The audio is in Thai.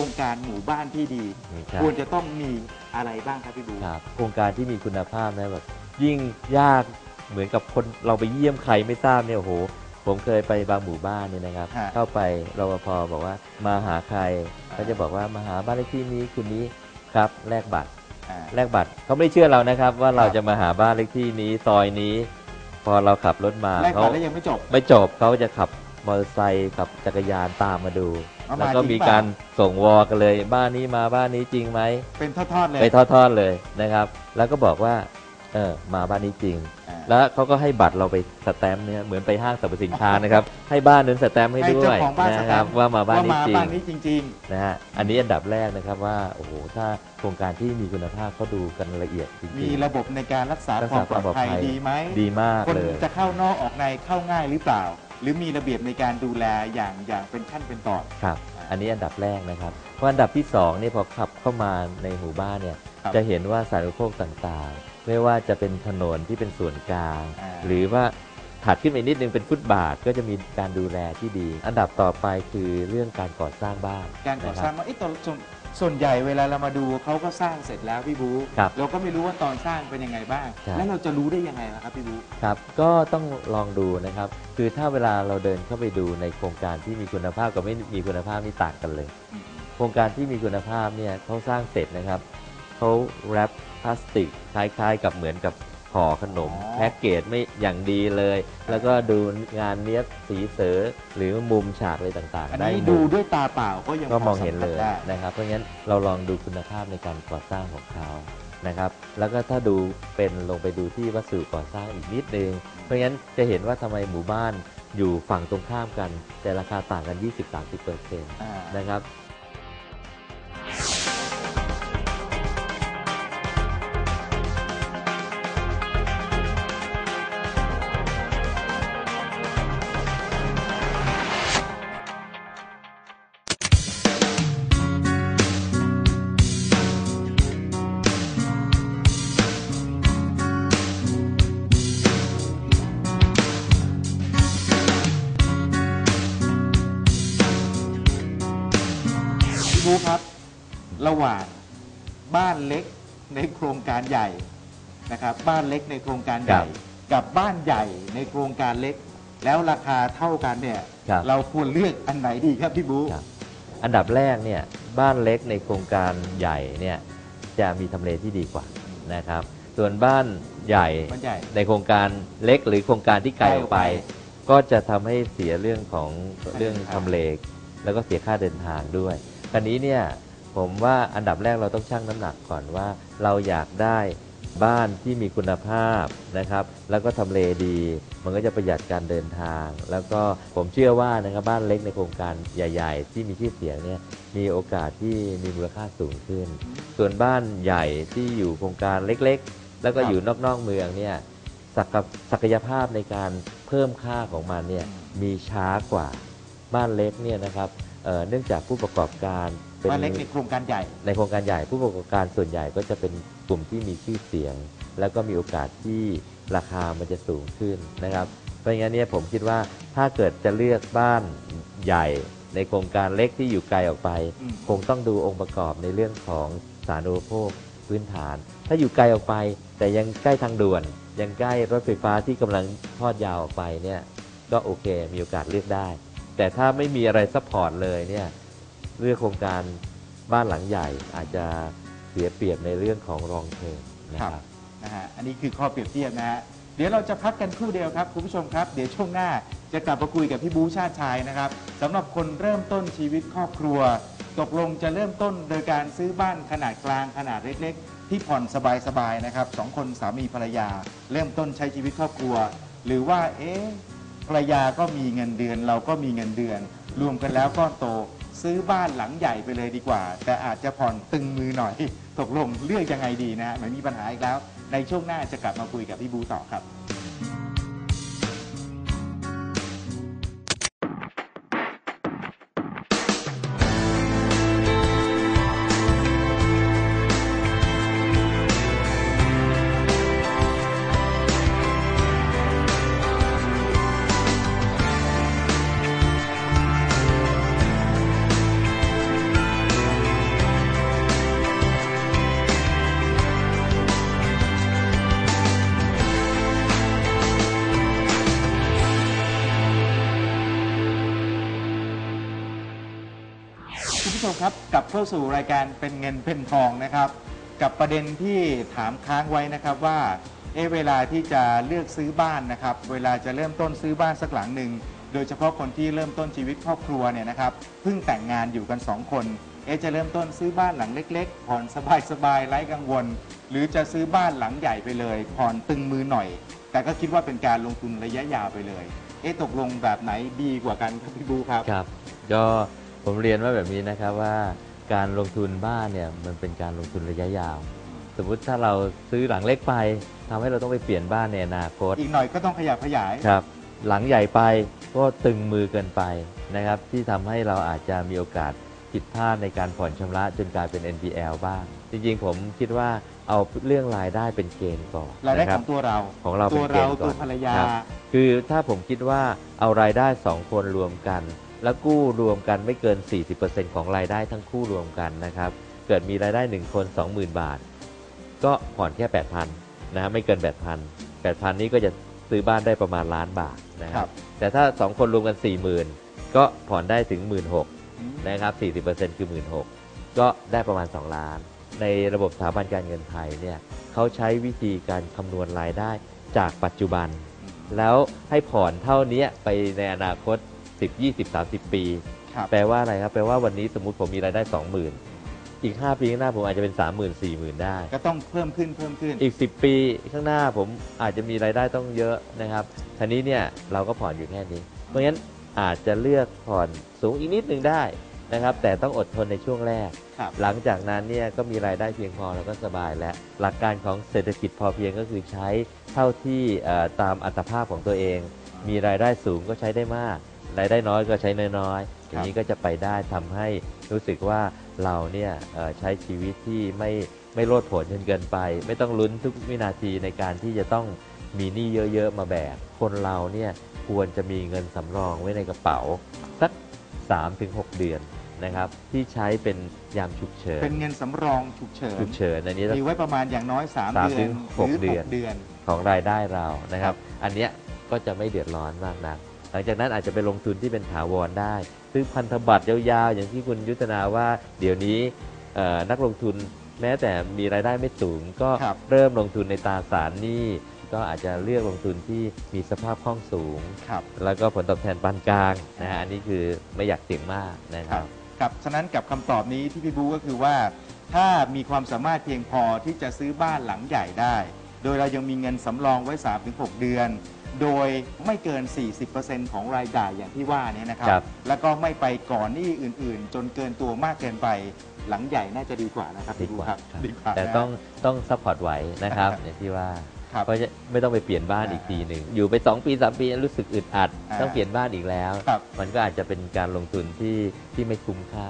โครงการหมู่บ้านที่ดี ครับ ควรจะต้องมีอะไรบ้างครับพี่บู ครับโครงการที่มีคุณภาพนะแบบยิ่งยากเหมือนกับคนเราไปเยี่ยมใครไม่ทราบเนี่ยโอ้โห ผมเคยไปบางหมู่บ้านเนี่ยนะครับ ฮะเข้าไปรปภบอกว่ามาหาใครเขาจะบอกว่ามาหาบ้านเลขที่นี้คุณนี้ครับแลกบัตรอ่า แลกบัตรเขาไม่เชื่อเรานะครับ ว่าเราครับ จะมาหาบ้านเลขที่นี้ซอยนี้ พอเราขับรถมาแลกเขาบัตรแล้วยังไม่จบ ไม่จบเขาจะขับ มอเตอร์ไซค์ขับจักรยานตามมาดู เอามาแล้วก็จริงมีเปล่า การส่งวอกันเลย บ้านนี้มาบ้านนี้จริงไหม เป็นทอดๆเลยไปทอดๆเลยนะครับ แล้วก็บอกว่า เออ มาบ้านนี้จริง อ่าแล้วเขาก็ให้บัตรเราไปสแตมป์เนี่ยเหมือนไปห้างสรรพสินค้านะครับ ให้บ้านนั้นสแตมป์ให้ให้ด้เจ้าวยของบ้านนะสคแตรับมป์ว่ามาบ้านว่านี้มาจริงบ้านนี้จริง นะฮะ อันนี้อันดับแรกนะครับว่า โอ้โห ถ้าโครงการที่มีคุณภาพเขาดูกันละเอียดจริงๆมีระบบในการรักษารักควาษามปลอดภัยความปลอดภัยดีไหม ดีมากคนเลย จะเข้านอกออกในเข้าง่ายหรือเปล่า หรือมีระเบียบในการดูแลอย่างอย่างเป็นขั้นเป็นตอน ครับ อันนี้อันดับแรกนะครับ เพราะอันดับที่สองเนี่ยพอขับเข้ามาในหมู่บ้านเนี่ยครับ จะเห็นว่าสาธารณูปโภคต่างๆ ไม่ว่าจะเป็นถนนที่เป็นส่วนกลาง อ่า หรือว่าถัดขึ้นไปนิดนึงเป็นฟุตบาทก็จะมีการดูแลที่ดี อันดับต่อไปคือเรื่องการก่อสร้างบ้านการก่อสร้างนะคบ ว่าเอ๊ะตอนส่วน ส่วนใหญ่เวลาเรามาดูเขาก็สร้างเสร็จแล้วพี่บูครับเราก็ไม่รู้ว่าตอนสร้างเป็นยังไงบ้าง ใช่ แล้วเราจะรู้ได้ยังไงล่ะครับพี่บูครับ ก็ต้องลองดูนะครับ คือถ้าเวลาเราเดินเข้าไปดูในโครงการที่มีคุณภาพกับไม่มีคุณภาพนี่ต่างกันเลย โครงการที่มีคุณภาพเนี่ยเขาสร้างเสร็จนะครับเขาแรปพลาสติกคล้ายๆ กับเหมือนกับ ห่อขนมอ๋อแพ็กเกจไม่อย่างดีเลย แล้วก็ดูงานเนี้ยบสีเสือหรือมุมฉากอะไรต่างอันๆ ได้นี้หมดูดด้วยตาเปล่าก็ยังก็มองพสัเห็นผัเลสยได้นะครับ เพราะงั้นเราลองดูคุณภาพในการก่อสร้างของเขานะครับ แล้วก็ถ้าดูเป็นลงไปดูที่วัสดุก่อสร้างอีกนิดนึง เพราะงั้นจะเห็นว่าทำไมหมู่บ้านอยู่ฝั่งตรงข้ามกัน แต่ราคาต่างกัน 20-30%เปอร์เซ็นต์ อ่า นะครับ พี่บูครับ ระหว่างบ้านเล็กในโครงการใหญ่นะครับ บ้านเล็กในโครงการใหญ่ครับกับบ้านใหญ่ในโครงการเล็ก แล้วราคาเท่ากันเนี่ย ครับเราควรเลือกอันไหนดีครับพี่บูครับ อันดับแรกเนี่ยบ้านเล็กในโครงการใหญ่เนี่ยจะมีทำเลที่ดีกว่านะครับ ส่วนบ้านใหญ่บ้านใหญ่ ในโครงการเล็กหรือโครงการที่ไกลออกไปไกลออกไปก็จะทำให้เสียเรื่องของค่าเดินทางเรื่องทำเลแล้วก็เสียค่าเดินทางด้วย คราวนี้เนี่ยผมว่าอันดับแรกเราต้องชั่งน้ำหนักก่อนว่า เราอยากได้บ้านที่มีคุณภาพนะครับ แล้วก็ทำเลดี มันก็จะประหยัดการเดินทาง แล้วก็ผมเชื่อว่านะครับบ้านเล็กในโครงการใหญ่ ๆ ที่มีชื่อเสียงเนี่ยมีโอกาสที่มีมูลค่าสูงขึ้น ส่วนบ้านใหญ่ที่อยู่โครงการเล็กๆ แล้วก็อยู่นอกๆเมืองเนี่ยศักยศักยภาพในการเพิ่มค่าของมันเนี่ยมีช้ากว่าบ้านเล็กเนี่ยนะครับ เอ่อเนื่องจากผู้ประกอบการเป็นบ้านเล็กในโครงการใหญ่ ในโครงการใหญ่ผู้ประกอบการส่วนใหญ่ก็จะเป็นกลุ่มที่มีชื่อเสียง แล้วก็มีโอกาสที่ราคามันจะสูงขึ้นนะครับ เพราะงั้นเนี่ยผมคิดว่าถ้าเกิดจะเลือกบ้านใหญ่ในโครงการเล็กที่อยู่ไกลออกไป อืม คงต้องดูองค์ประกอบในเรื่องของสาธารณูปโภคพื้นฐาน ถ้าอยู่ไกลออกไป แต่ยังใกล้ทางด่วน ยังใกล้รถไฟฟ้าที่กำลังทอดยาวออกไปเนี่ยก็โอเคมีโอกาสเลือกได้ แต่ถ้าไม่มีอะไรซัพพอร์ตเลยเนี่ยเลือกโครงการบ้านหลังใหญ่อาจจะเสียเปรียบในเรื่องของรองเทอมนะครับนะฮะอันนี้คือข้อเปรียบเทียบนะฮะเดี๋ยวเราจะพักกันครู่เดียวครับคุณผู้ชมครับ เดี๋ยวช่วงหน้าจะกลับมาคุยกับพี่บูชาติชายนะครับสำหรับคนเริ่มต้นชีวิตครอบครัว ตกลงจะเริ่มต้นโดยการซื้อบ้านขนาดกลางขนาดเล็กๆ ที่ผ่อนสบายๆนะครับสองคนสามีภรรยา เริ่มต้นใช้ชีวิตครอบครัว หรือว่าเอ๊ะ รรยาก็มีเงินเดือน เราก็มีเงินเดือน รวมกันแล้วก้อนโตซื้อบ้านหลังใหญ่ไปเลยดีกว่า แต่อาจจะผ่อนตึงมือหน่อย ตกลงเลือกยังไงดีนะฮะไม่มีปัญหาอีกแล้ว ในช่วงหน้าจะกลับมาคุยกับพี่บูต่อครับ คุณผู้ชมครับกลับเข้าสู่รายการเป็นเงินเป็นทองนะครับ กับประเด็นที่ถามค้างไว้นะครับว่าเอะเวลาที่จะเลือกซื้อบ้านนะครับ เวลาจะเริ่มต้นซื้อบ้านสักหลังหนึ่งโดยเฉพาะคนที่เริ่มต้นชีวิตครอบครัวเนี่ยนะครับเพิ่งแต่งงานอยู่กันสองคนเอะจะเริ่มต้นซื้อบ้านหลังเล็กๆผ่อนสบายๆไร้กังวล หรือจะซื้อบ้านหลังใหญ่ไปเลยผ่อนตึงมือหน่อย แต่ก็คิดว่าเป็นการลงทุนระยะยาวไปเลย เอะตกลงแบบไหนดีกว่ากันครับพี่บูครับ ครับ ก็ ผมเรียนว่าแบบนี้นะครับว่าการลงทุนบ้านเนี่ยมันเป็นการลงทุนระยะยาว สมมุติถ้าเราซื้อหลังเล็กไปทำให้เราต้องไปเปลี่ยนบ้านในอนาคต อีกหน่อยก็ต้องขยับขยายครับ หลังใหญ่ไปก็ตึงมือเกินไปนะครับ ที่ทำให้เราอาจจะมีโอกาสผิดพลาดในการผ่อนชำระจนกลายเป็น NPL บ้าง จริงๆ ผมคิดว่าเอาเรื่องรายได้เป็นเกณฑ์ก่อนรายได้นะคขรัอบงตัวเราของเราตัเป็นวเกเราณฑ์ก่ตัอวนภรรยาครับคือถ้าผมคิดว่าเอารายได้2คนรวมกัน แล้วกู้รวมกันไม่เกิน 40%ของรายได้ทั้งคู่รวมกันนะครับ เกิดมีรายได้ 1 คน 20,000 บาท ก็ผ่อนแค่ 8,000นะฮะไม่เกิน 8,000 8,000 นี้ก็จะซื้อบ้านได้ประมาณล้านบาทนะคครัรับบแต่ถ้า 2 คนรวมกัน 40,000 ก็ผ่อนได้ถึง 16,000นะครับ 40%คือ 16,000 ก็ได้ประมาณ 2 ล้าน ในระบบสถาบันการเงินไทยเนี่ยเขาใช้วิธีการคำนวณรายได้จากปัจจุบัน แล้วให้ผ่อนเท่านี้ไปในอนาคต 10 20 30 ปี ครับ แปลว่าอะไรครับแปลว่าวันนี้สมมุติผมมีรายได้ 20,000 อีก 5 ปีข้างหน้าผมอาจจะเป็น 30,000 40,000 ได้ ก็ต้องเพิ่มขึ้นเพิ่มขึ้น อีก 10 ปีข้างหน้าผมอาจจะมีรายได้ต้องเยอะนะครับทีนี้เนี่ยเราก็ผ่อนอยู่แค่นี้ เพราะงั้นอาจจะเลือกผ่อนสูงอีกนิดนึงได้นะครับ แต่ต้องอดทนในช่วงแรก ครับ หลังจากนั้นเนี่ยก็มีรายได้เพียงพอแล้วก็สบายแล้ว หลักการของเศรษฐกิจพอเพียงก็คือใช้เท่าที่เอ่อตามอัตภาพของตัวเอง มีรายได้สูงก็ใช้ได้มาก รายได้น้อยก็ใช้น้อยๆอย่างนี้ก็จะไปได้ทำให้รู้สึกว่าเราเนี่ยเอ่อใช้ชีวิตที่ไม่ไม่โลดโผนจนเกินไป ไม่ต้องลุ้นทุกวินาทีในการที่จะต้องมีหนี้เยอะๆมาแบกคนเราเนี่ยควรจะมีเงินสำรองไว้ในกระเป๋าสัก 3-6 เดือนนะครับที่ใช้เป็นยามฉุกเฉินเป็นเงินสำรองฉุกเฉินฉุกเฉินอันนี้มีไว้ประมาณอย่างน้อย3สามเดืถึอนงหหกรือเดือน6เดือนของรายได้เรานะครับ อันเนี้ยก็จะไม่เดือดร้อนมากนัก หลังจากนั้นอาจจะไปลงทุนที่เป็นถาวรได้ซึ่งพันธบัตรยาวๆ อย่างที่คุณยุทธนาว่า เดี๋ยวนี้เอ่อนักลงทุนแม้แต่มีรายได้ไม่สูง ก็ครับเริ่มลงทุนในตราสารหนี้ก็อาจจะเลือกลงทุนที่มีสภาพคล่องสูงครับแล้วก็ผลตอบแทนปานกลางนะฮะอันนี้คือไม่อยากเสี่ยงมากนะคครัรับบครับฉะนั้นกับคำตอบนี้ที่พี่บูก็คือว่า ถ้ามีความสามารถเพียงพอที่จะซื้อบ้านหลังใหญ่ได้ โดยเรายังมีเงินสำรองไว้ 3-6 เดือน โดยไม่เกิน 40%ของรายจ่ายอย่างที่ว่านี้นะครับ ครับ แล้วก็ไม่ไปก่อนหนี้อื่นๆ จนเกินตัวมากเกินไปหลังใหญ่น่าจะดีกว่านะครับดีพี่บูกว่าครับครับดีกว่าแต่นะ ต้องต้องซัพพอร์ตไหวนะครับ อย่างที่ว่าครับเพราะจะไม่ต้องไปเปลี่ยนบ้านอีกทีหนึ่งอยู่ไป 2 ปี 3 ปีรู้สึกอึดอัด อ่าต้องเปลี่ยนบ้านอีกแล้ว ครับ มันก็อาจจะเป็นการลงทุนที่ที่ไม่คุ้มค่า